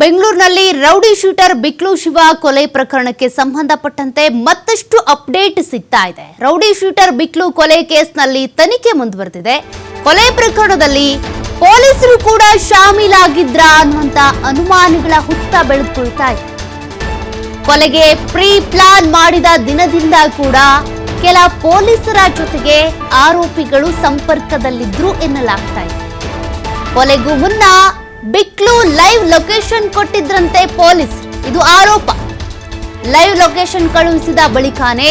ಬೆಂಗಳೂರಿನಲ್ಲಿ rowdy shooter Biklu Shiva ಕೊಲೆ ಪ್ರಕರಣಕ್ಕೆ ಸಂಬಂಧಪಟ್ಟಂತೆ ಮತ್ತಷ್ಟು ಅಪ್ಡೇಟ್ ಸಿಗ್ತಾ ಇದೆ. ರೌಡಿ ಶೂಟರ್ ಬಿಕ್ಲು ಕೊಲೆ ಕೇಸ್ನಲ್ಲಿ ತನಿಖೆ ಮುಂದುವರೆದಿದೆ. ಕೊಲೆ ಪ್ರಕರಣದಲ್ಲಿ ಪೊಲೀಸರು ಕೂಡ ಶಾಮೀಲಾಗಿದ್ರ ಅನ್ನುವಂತ ಅನುಮಾನಗಳ ಹುತ್ತ ಬೆಳೆದುಕೊಳ್ತಾ ಇದೆ. ಕೊಲೆಗೆ ಪ್ರೀ ಪ್ಲಾನ್ ಮಾಡಿದ ದಿನದಿಂದ ಕೂಡ ಕೆಲ ಪೊಲೀಸರ ಜೊತೆಗೆ ಆರೋಪಿಗಳು ಸಂಪರ್ಕದಲ್ಲಿದ್ರು ಎನ್ನಲಾಗ್ತಾ ಇದೆ. ಕೊಲೆಗೂ ಮುನ್ನ ಬಿಕ್ಲು ಲೈವ್ ಲೊಕೇಶನ್ ಕೊಟ್ಟಿದ್ರಂತೆ ಪೊಲೀಸ್. ಇದು ಆರೋಪ. ಲೈವ್ ಲೊಕೇಶನ್ ಕಳುಹಿಸಿದ ಬಳಿಕನೇ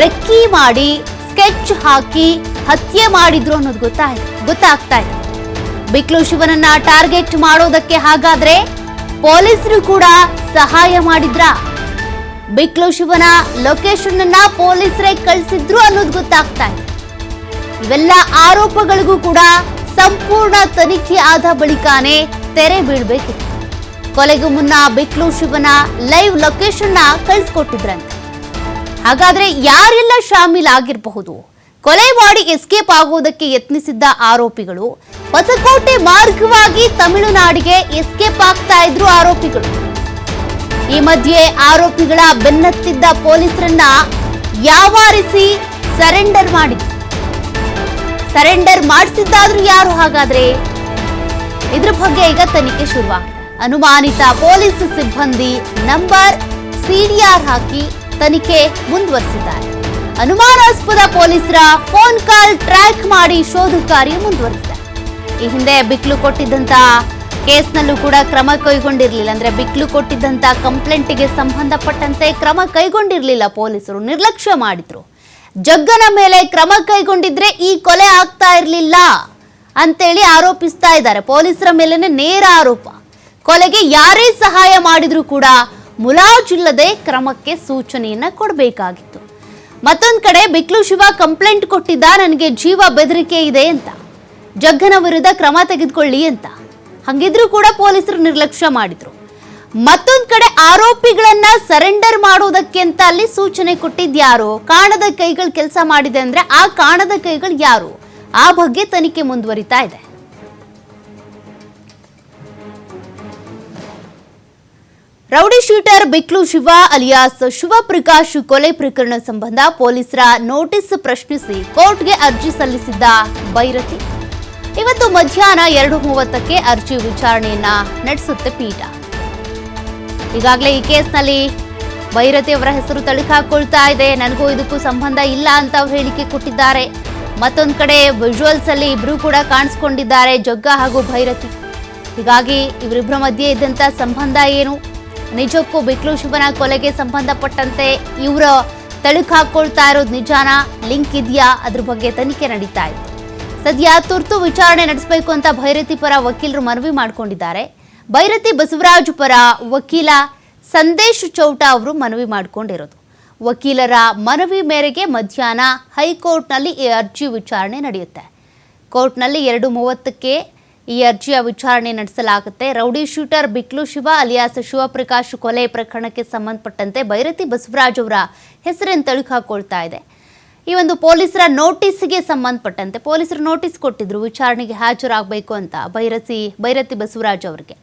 ರೆಕ್ಕಿ ಮಾಡಿ, ಸ್ಕೆಚ್ ಹಾಕಿ ಹತ್ಯೆ ಮಾಡಿದ್ರು ಅನ್ನೋದು ಗೊತ್ತಾಯ್ತು ಗೊತ್ತಾಗ್ತಾ ಇದೆ. ಬಿಕ್ಲು ಶಿವನನ್ನ ಟಾರ್ಗೆಟ್ ಮಾಡೋದಕ್ಕೆ ಹಾಗಾದ್ರೆ ಪೊಲೀಸರು ಕೂಡ ಸಹಾಯ ಮಾಡಿದ್ರ? ಬಿಕ್ಲು ಶಿವನ ಲೊಕೇಶನ್ ಅನ್ನ ಪೊಲೀಸರೇ ಕಳಿಸಿದ್ರು ಅನ್ನೋದು ಗೊತ್ತಾಗ್ತಾ ಇದೆ. ಇವೆಲ್ಲ ಆರೋಪಗಳಿಗೂ ಕೂಡ ಸಂಪೂರ್ಣ ತನಿಖೆ ಆದ ಬಳಿಕನೇ ತೆರೆ ಬೀಳ್ಬೇಕಿತ್ತು ಕೊಲೆಗೂ ಮುನ್ನ ಬಿಕ್ಲು ಶಿವನ ಲೈವ್ ಲೊಕೇಶನ್ನ ಕಳಿಸ್ಕೊಟ್ಟಿದ್ರಂತೆ. ಹಾಗಾದ್ರೆ ಯಾರೆಲ್ಲ ಶಾಮೀಲ್ ಆಗಿರಬಹುದು? ಕೊಲೆ ಮಾಡಿ ಎಸ್ಕೇಪ್ ಆಗುವುದಕ್ಕೆ ಯತ್ನಿಸಿದ್ದ ಆರೋಪಿಗಳು, ಹೊಸಕೋಟೆ ಮಾರ್ಗವಾಗಿ ತಮಿಳುನಾಡಿಗೆ ಎಸ್ಕೇಪ್ ಆಗ್ತಾ ಇದ್ರು ಆರೋಪಿಗಳು. ಈ ಮಧ್ಯೆ ಆರೋಪಿಗಳ ಬೆನ್ನತ್ತಿದ್ದ ಪೊಲೀಸರನ್ನ ಯಾವಾರಿಸಿ ಸರೆಂಡರ್ ಮಾಡಿದ್ರು. ಸರೆಂಡರ್ ಮಾಡಿಸಿದ್ದಾದ್ರೂ ಯಾರು ಹಾಗಾದ್ರೆ? ಇದ್ರ ಬಗ್ಗೆ ಈಗ ತನಿಖೆ ಶುರುವಾಗಿದೆ. ಅನುಮಾನಿತ ಪೊಲೀಸ್ ಸಿಬ್ಬಂದಿ ನಂಬರ್ ಸಿಡಿಆರ್ ಹಾಕಿ ತನಿಖೆ ಮುಂದುವರಿಸಿದ್ದಾರೆ. ಅನುಮಾನಾಸ್ಪದ ಪೊಲೀಸರ ಫೋನ್ ಕಾಲ್ ಟ್ರ್ಯಾಕ್ ಮಾಡಿ ಶೋಧ ಕಾರ್ಯ ಮುಂದುವರಿಸಿದೆ ಈ ಹಿಂದೆ ಬಿಕ್ಲು ಕೊಟ್ಟಿದ್ದಂತ ಕೇಸ್ನಲ್ಲೂ ಕೂಡ ಕ್ರಮ ಕೈಗೊಂಡಿರಲಿಲ್ಲ. ಅಂದ್ರೆ ಬಿಕ್ಲು ಕೊಟ್ಟಿದ್ದಂತ ಕಂಪ್ಲೇಂಟ್ಗೆ ಸಂಬಂಧಪಟ್ಟಂತೆ ಕ್ರಮ ಕೈಗೊಂಡಿರಲಿಲ್ಲ ಪೊಲೀಸರು, ನಿರ್ಲಕ್ಷ್ಯ ಮಾಡಿದ್ರು. ಜಗ್ಗನ ಮೇಲೆ ಕ್ರಮ ಕೈಗೊಂಡಿದ್ರೆ ಈ ಕೊಲೆ ಆಗ್ತಾ ಇರಲಿಲ್ಲ. ಅಂತೇಳಿ ಆರೋಪಿಸ್ತಾ ಇದ್ದಾರೆ. ಪೊಲೀಸರ ಮೇಲೇನೆ ನೇರ ಆರೋಪ. ಕೊಲೆಗೆ ಯಾರೇ ಸಹಾಯ ಮಾಡಿದ್ರೂ ಕೂಡ ಮುಲಾಜಿಲ್ಲದೆ ಕ್ರಮಕ್ಕೆ ಸೂಚನೆಯನ್ನ ಕೊಡಬೇಕಾಗಿತ್ತು. ಮತ್ತೊಂದು ಕಡೆ ಬಿಕ್ಲು ಶಿವ ಕಂಪ್ಲೇಂಟ್ ಕೊಟ್ಟಿದ್ದ, ನನಗೆ ಜೀವ ಬೆದರಿಕೆ ಇದೆ ಅಂತ. ಜಗ್ಗನ ವಿರುದ್ಧ ಕ್ರಮ ತೆಗೆದುಕೊಳ್ಳಿ ಅಂತ. ಹಂಗಿದ್ರೂ ಕೂಡ ಪೊಲೀಸರು ನಿರ್ಲಕ್ಷ್ಯ ಮಾಡಿದ್ರು. ಮತ್ತೊಂದು ಕಡೆ ಆರೋಪಿಗಳನ್ನ ಸರೆಂಡರ್ ಮಾಡೋದಕ್ಕೆ ಅಂತ ಅಲ್ಲಿ ಸೂಚನೆ ಕೊಟ್ಟಿದ್ಯಾರು ಕಾಣದ ಕೈಗಳು ಕೆಲಸ ಮಾಡಿದೆ ಅಂದ್ರೆ ಆ ಕಾಣದ ಕೈಗಳು ಯಾರು? ಆ ಬಗ್ಗೆ ತನಿಖೆ ಮುಂದುವರಿತಾ ಇದೆ. Rowdy shooter Biklu Shiva alias, Shivaprakash ಕೊಲೆ ಪ್ರಕರಣ ಸಂಬಂಧ ಪೊಲೀಸರ ನೋಟಿಸ್ ಪ್ರಶ್ನಿಸಿ ಕೋರ್ಟ್ಗೆ ಅರ್ಜಿ ಸಲ್ಲಿಸಿದ್ದ ಬೈರತಿ. ಇವತ್ತು ಮಧ್ಯಾಹ್ನ ಎರಡು ಮೂವತ್ತಕ್ಕೆ ಅರ್ಜಿ ವಿಚಾರಣೆಯನ್ನ ನಡೆಸುತ್ತೆ ಪೀಠ. ಈಗಾಗಲೇ ಈ ಕೇಸ್ನಲ್ಲಿ ಬೈರತಿ ಅವರ ಹೆಸರು ತಳಿಕಾಕೊಳ್ತಾ ಇದೆ. ನನಗೂ ಇದಕ್ಕೂ ಸಂಬಂಧ ಇಲ್ಲ ಅಂತ ಅವ್ರು ಹೇಳಿಕೆ ಕೊಟ್ಟಿದ್ದಾರೆ. ಮತ್ತೊಂದು ಕಡೆ ವಿಜುವಲ್ಸ್ ಅಲ್ಲಿ ಇಬ್ರು ಕೂಡ ಕಾಣಿಸ್ಕೊಂಡಿದ್ದಾರೆ, ಜಗ್ಗ ಹಾಗೂ ಭೈರತಿ. ಹೀಗಾಗಿ ಇವರಿಬ್ಬರ ಮಧ್ಯೆ ಇದ್ದಂಥ ಸಂಬಂಧ ಏನು? ನಿಜಕ್ಕೂ ಬಿಕ್ಲು ಶಿವನ ಕೊಲೆಗೆ ಸಂಬಂಧಪಟ್ಟಂತೆ ಇವರ ತಳುಕು ಹಾಕೊಳ್ತಾ ಇರೋದು ನಿಜಾನ? ಲಿಂಕ್ ಇದೆಯಾ? ಅದ್ರ ಬಗ್ಗೆ ತನಿಖೆ ನಡೀತಾ ಇದೆ. ಸದ್ಯ ತುರ್ತು ವಿಚಾರಣೆ ನಡೆಸಬೇಕು ಅಂತ ಭೈರತಿ ಪರ ವಕೀಲರು ಮನವಿ ಮಾಡಿಕೊಂಡಿದ್ದಾರೆ. ಭೈರತಿ ಬಸವರಾಜ್ ಪರ ವಕೀಲ ಸಂದೇಶ್ ಚೌಟ ಅವರು ಮನವಿ ಮಾಡಿಕೊಂಡಿರೋದು. ವಕೀಲರ ಮನವಿ ಮೇರೆಗೆ ಮಧ್ಯಾಹ್ನ ಹೈಕೋರ್ಟ್ನಲ್ಲಿ ಈ ಅರ್ಜಿ ವಿಚಾರಣೆ ನಡೆಯುತ್ತೆ. ಕೋರ್ಟ್ನಲ್ಲಿ ಎರಡು ಮೂವತ್ತಕ್ಕೆ ಈ ಅರ್ಜಿಯ ವಿಚಾರಣೆ ನಡೆಸಲಾಗುತ್ತೆ. Rowdy shooter Biklu Shiva alias Shivaprakash ಕೊಲೆ ಪ್ರಕರಣಕ್ಕೆ ಸಂಬಂಧಪಟ್ಟಂತೆ ಬೈರತಿ ಬಸವರಾಜ್ ಅವರ ಹೆಸರನ್ನು ತಳುಕು ಹಾಕೊಳ್ತಾ ಇದೆ. ಈ ಒಂದು ಪೊಲೀಸರ ನೋಟಿಸ್ಗೆ ಸಂಬಂಧಪಟ್ಟಂತೆ ಪೊಲೀಸರು ನೋಟಿಸ್ ಕೊಟ್ಟಿದ್ರು ವಿಚಾರಣೆಗೆ ಹಾಜರಾಗಬೇಕು ಅಂತ ಬೈರಸಿ ಭೈರತಿ ಬಸವರಾಜ್ ಅವರಿಗೆ.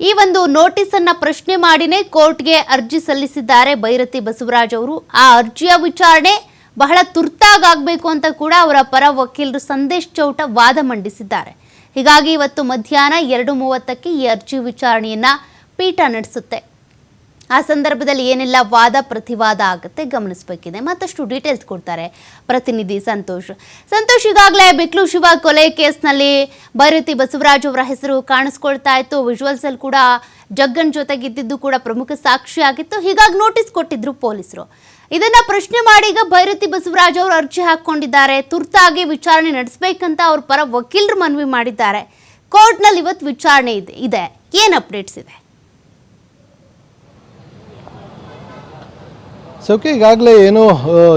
ಈ ಒಂದು ನೋಟಿಸ್ ಅನ್ನ ಪ್ರಶ್ನೆ ಮಾಡಿನೇ ಕೋರ್ಟ್ಗೆ ಅರ್ಜಿ ಸಲ್ಲಿಸಿದ್ದಾರೆ ಬೈರತಿ ಬಸವರಾಜ್ ಅವರು. ಆ ಅರ್ಜಿಯ ವಿಚಾರಣೆ ಬಹಳ ತುರ್ತಾಗಬೇಕು ಅಂತ ಕೂಡ ಅವರ ಪರ ವಕೀಲರು ಸಂದೇಶ್ ಚೌಟ ವಾದ ಮಂಡಿಸಿದ್ದಾರೆ. ಹೀಗಾಗಿ ಇವತ್ತು ಮಧ್ಯಾಹ್ನ ಎರಡು ಮೂವತ್ತಕ್ಕೆ ಈ ಅರ್ಜಿ ವಿಚಾರಣೆಯನ್ನ ಪೀಠ ನಡೆಸುತ್ತೆ. ಆ ಸಂದರ್ಭದಲ್ಲಿ ಏನೆಲ್ಲ ವಾದ, ಪ್ರತಿವಾದ ಆಗುತ್ತೆ ಗಮನಿಸಬೇಕಿದೆ. ಮತ್ತಷ್ಟು ಡೀಟೇಲ್ಸ್ ಕೊಡ್ತಾರೆ ಪ್ರತಿನಿಧಿ ಸಂತೋಷ್. ಸಂತೋಷ್ ಈಗಾಗಲೇ ಬಿಕ್ಲು ಶಿವ ಕೊಲೆ ಕೇಸ್ನಲ್ಲಿ ಭೈರತಿ ಬಸವರಾಜ್ ಅವರ ಹೆಸರು ಕಾಣಿಸ್ಕೊಳ್ತಾ ಇತ್ತು. ವಿಜುವಲ್ಸ್ ಅಲ್ಲಿ ಕೂಡ ಜಗ್ಗನ್ ಜೊತೆಗಿದ್ದಿದ್ದು ಕೂಡ ಪ್ರಮುಖ ಸಾಕ್ಷಿ ಆಗಿತ್ತು. ಹೀಗಾಗಿ ನೋಟಿಸ್ ಕೊಟ್ಟಿದ್ರು ಪೊಲೀಸರು. ಇದನ್ನ ಪ್ರಶ್ನೆ ಮಾಡಿ ಈಗ ಭೈರತಿ ಬಸವರಾಜ್ ಅವರು ಅರ್ಜಿ ಹಾಕೊಂಡಿದ್ದಾರೆ ತುರ್ತಾಗಿ ವಿಚಾರಣೆ ನಡೆಸಬೇಕಂತ ಅವ್ರ ಪರ ವಕೀಲರು ಮನವಿ ಮಾಡಿದ್ದಾರೆ. ಕೋರ್ಟ್ನಲ್ಲಿ ಇವತ್ತು ವಿಚಾರಣೆ ಇದೆ. ಇದೆ ಏನು ಅಪ್ಡೇಟ್ಸ್ ಇದೆ? ಸೌಖ್ಯ ಈಗಾಗಲೇ ಏನು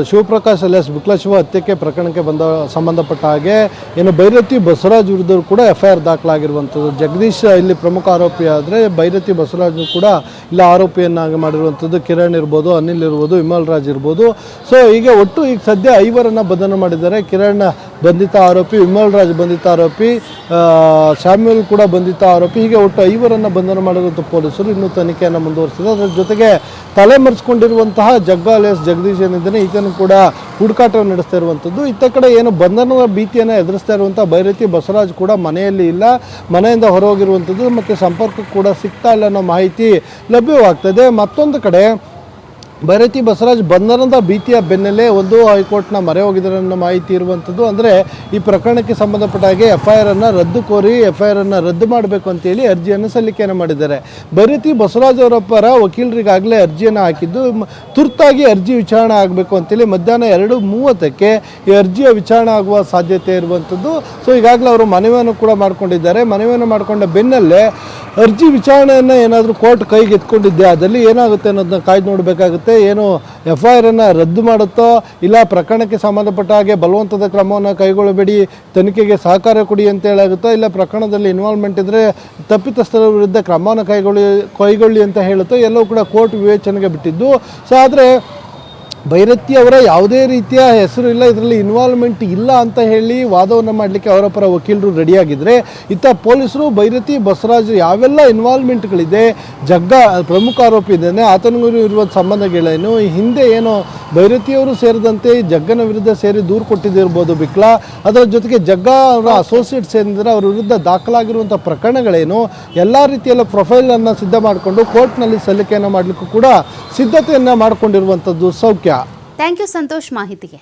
ಶಿವಪ್ರಕಾಶ್ ಅಲಿಯಾಸ್ ಬಿಕ್ಲಶಿವ ಹತ್ಯೆಗೆ ಪ್ರಕರಣಕ್ಕೆ ಬಂದ, ಸಂಬಂಧಪಟ್ಟ ಹಾಗೆ ಏನು ಭೈರತಿ ಬಸವರಾಜ್ ವಿರುದ್ಧ ಕೂಡ ಎಫ್ ಐ ಆರ್ ದಾಖಲಾಗಿರುವಂಥದ್ದು. ಜಗದೀಶ್ ಇಲ್ಲಿ ಪ್ರಮುಖ ಆರೋಪಿ ಆದರೆ, ಭೈರತಿ ಬಸವರಾಜ್ ಕೂಡ ಇಲ್ಲಿ ಆರೋಪಿಯನ್ನಾಗಿ ಮಾಡಿರುವಂಥದ್ದು. ಕಿರಣ್ ಇರ್ಬೋದು, ಅನಿಲ್ ಇರ್ಬೋದು, ವಿಮಲ್ ರಾಜ್ ಇರ್ಬೋದು. ಸೊ ಈಗ ಒಟ್ಟು ಈಗ ಸದ್ಯ ಐವರನ್ನು ಬಂಧನ ಮಾಡಿದ್ದಾರೆ. ಕಿರಣ್ ಬಂಧಿತ ಆರೋಪಿ ವಿಮಲ್ ರಾಜ್ ಬಂಧಿತ ಆರೋಪಿ ಶಾಮ್ಯುಲ್ ಕೂಡ ಬಂಧಿತ ಆರೋಪಿ, ಹೀಗೆ ಒಟ್ಟು ಐವರನ್ನು ಬಂಧನ ಮಾಡಿರುವಂಥ ಪೊಲೀಸರು ಇನ್ನೂ ತನಿಖೆಯನ್ನು ಮುಂದುವರಿಸಿದ್ದಾರೆ. ಅದರ ಜೊತೆಗೆ ತಲೆ ಮರೆಸ್ಕೊಂಡಿರುವಂತಹ ಎಸ್ ಜಗದೀಶ್ ಏನಿದ್ದಾನೆ, ಈತನು ಕೂಡ ಹುಡುಕಾಟ ನಡೆಸ್ತಾ ಇರುವಂಥದ್ದು. ಇತ್ತ ಕಡೆ ಏನು ಬಂಧನದ ಭೀತಿಯನ್ನು ಎದುರಿಸ್ತಾ ಇರುವಂಥ ಭೈರತಿ ಬಸವರಾಜ್ ಕೂಡ ಮನೆಯಲ್ಲಿ ಇಲ್ಲ, ಮನೆಯಿಂದ ಹೊರಹೋಗಿರುವಂಥದ್ದು, ಮತ್ತು ಸಂಪರ್ಕ ಕೂಡ ಸಿಗ್ತಾ ಇಲ್ಲ ಅನ್ನೋ ಮಾಹಿತಿ ಲಭ್ಯವಾಗ್ತದೆ ಮತ್ತೊಂದು ಕಡೆ ಭೈರತಿ ಬಸವರಾಜ್ ಬಂಧನದ ಭೀತಿಯ ಬೆನ್ನಲ್ಲೇ ಒಂದು ಹೈಕೋರ್ಟ್ನ ಮರೆ ಹೋಗಿದ್ದಾರೆ ಅನ್ನೋ ಮಾಹಿತಿ ಇರುವಂಥದ್ದು ಅಂದರೆ ಈ ಪ್ರಕರಣಕ್ಕೆ ಸಂಬಂಧಪಟ್ಟ ಹಾಗೆ ಎಫ್ ಐ ಆರನ್ನು ರದ್ದು ಕೋರಿ ಎಫ್ ಐ ಆರನ್ನು ರದ್ದು ಮಾಡಬೇಕು ಅಂತೇಳಿ ಅರ್ಜಿಯನ್ನು ಸಲ್ಲಿಕೆಯನ್ನು ಮಾಡಿದ್ದಾರೆ. ಬೈರತಿ ಬಸವರಾಜ್ ಅವರ ಪರ ವಕೀಲರಿಗಾಗಲೇ ಅರ್ಜಿಯನ್ನು ಹಾಕಿದ್ದು ತುರ್ತಾಗಿ ಅರ್ಜಿ ವಿಚಾರಣೆ ಆಗಬೇಕು ಅಂತೇಳಿ ಮಧ್ಯಾಹ್ನ ಎರಡು ಮೂವತ್ತಕ್ಕೆ ಈ ಅರ್ಜಿಯ ವಿಚಾರಣೆ ಆಗುವ ಸಾಧ್ಯತೆ ಇರುವಂಥದ್ದು ಸೊ ಈಗಾಗಲೇ ಅವರು ಮನವಿಯನ್ನು ಕೂಡ ಮಾಡಿಕೊಂಡಿದ್ದಾರೆ. ಮನವಿಯನ್ನು ಮಾಡಿಕೊಂಡ ಬೆನ್ನಲ್ಲೇ ಅರ್ಜಿ ವಿಚಾರಣೆಯನ್ನು ಏನಾದರೂ ಕೋರ್ಟ್ ಕೈಗೆ ಎತ್ಕೊಂಡಿದ್ದೆ ಅದಲ್ಲಿ ಏನಾಗುತ್ತೆ ಅನ್ನೋದನ್ನ ಕಾಯ್ದು ನೋಡಬೇಕಾಗುತ್ತೆ. ಏನು ಎಫ್ ಐ ಆರನ್ನು ರದ್ದು ಮಾಡುತ್ತೋ ಇಲ್ಲ ಪ್ರಕರಣಕ್ಕೆ ಸಂಬಂಧಪಟ್ಟ ಹಾಗೆ ಬಲವಂತದ ಕ್ರಮವನ್ನು ಕೈಗೊಳ್ಳಬೇಡಿ, ತನಿಖೆಗೆ ಸಹಕಾರ ಕೊಡಿ ಅಂತ ಹೇಳಾಗುತ್ತೋ ಇಲ್ಲ ಪ್ರಕರಣದಲ್ಲಿ ಇನ್ವಾಲ್ವ್ಮೆಂಟ್ ಇದ್ದರೆ ತಪ್ಪಿತಸ್ಥರ ವಿರುದ್ಧ ಕ್ರಮವನ್ನು ಕೈಗೊಳ್ಳಿ ಕೈಗೊಳ್ಳಿ ಅಂತ ಹೇಳುತ್ತೋ ಎಲ್ಲವೂ ಕೂಡ ಕೋರ್ಟ್ ವಿವೇಚನೆಗೆ ಬಿಟ್ಟಿದ್ದು. ಸೊ ಆದರೆ ಭೈರತಿ ಅವರ ಯಾವುದೇ ರೀತಿಯ ಹೆಸರು ಇಲ್ಲ, ಇದರಲ್ಲಿ ಇನ್ವಾಲ್ವ್ಮೆಂಟ್ ಇಲ್ಲ ಅಂತ ಹೇಳಿ ವಾದವನ್ನು ಮಾಡಲಿಕ್ಕೆ ಅವರ ಪರ ವಕೀಲರು ರೆಡಿಯಾಗಿದ್ದರೆ ಇತ್ತ ಪೊಲೀಸರು, ಭೈರತಿ ಬಸವರಾಜ್ ಯಾವೆಲ್ಲ ಇನ್ವಾಲ್ವ್ಮೆಂಟ್ಗಳಿದೆ ಜಗ್ಗ ಪ್ರಮುಖ ಆರೋಪಿ ಇದ್ದಾನೆ, ಆತನಿಗೂ ಇರುವ ಸಂಬಂಧಗಳೇನು ಹಿಂದೆ ಏನು ಭೈರತಿಯವರು ಸೇರಿದಂತೆ ಜಗ್ಗನ ವಿರುದ್ಧ ಸೇರಿ ದೂರು ಕೊಟ್ಟಿದ್ದಿರ್ಬೋದು ಬಿಕ್ಲಾ, ಅದರ ಜೊತೆಗೆ ಜಗ್ಗ ಅವರ ಅಸೋಸಿಯೇಟ್ಸ್ ಏನಿದ್ರೆ ಅವರ ವಿರುದ್ಧ ದಾಖಲಾಗಿರುವಂಥ ಪ್ರಕರಣಗಳೇನು, ಎಲ್ಲ ರೀತಿಯಲ್ಲ ಪ್ರೊಫೈಲನ್ನು ಸಿದ್ಧ ಮಾಡಿಕೊಂಡು ಕೋರ್ಟ್ನಲ್ಲಿ ಸಲ್ಲಿಕೆಯನ್ನು ಮಾಡಲಿಕ್ಕೂ ಕೂಡ ಸಿದ್ಧತೆಯನ್ನು ಮಾಡಿಕೊಂಡಿರುವಂಥದ್ದು ಸೌಖ್ಯ. ಥ್ಯಾಂಕ್ ಯು ಸಂತೋಷ್ ಮಾಹಿತಿಗೆ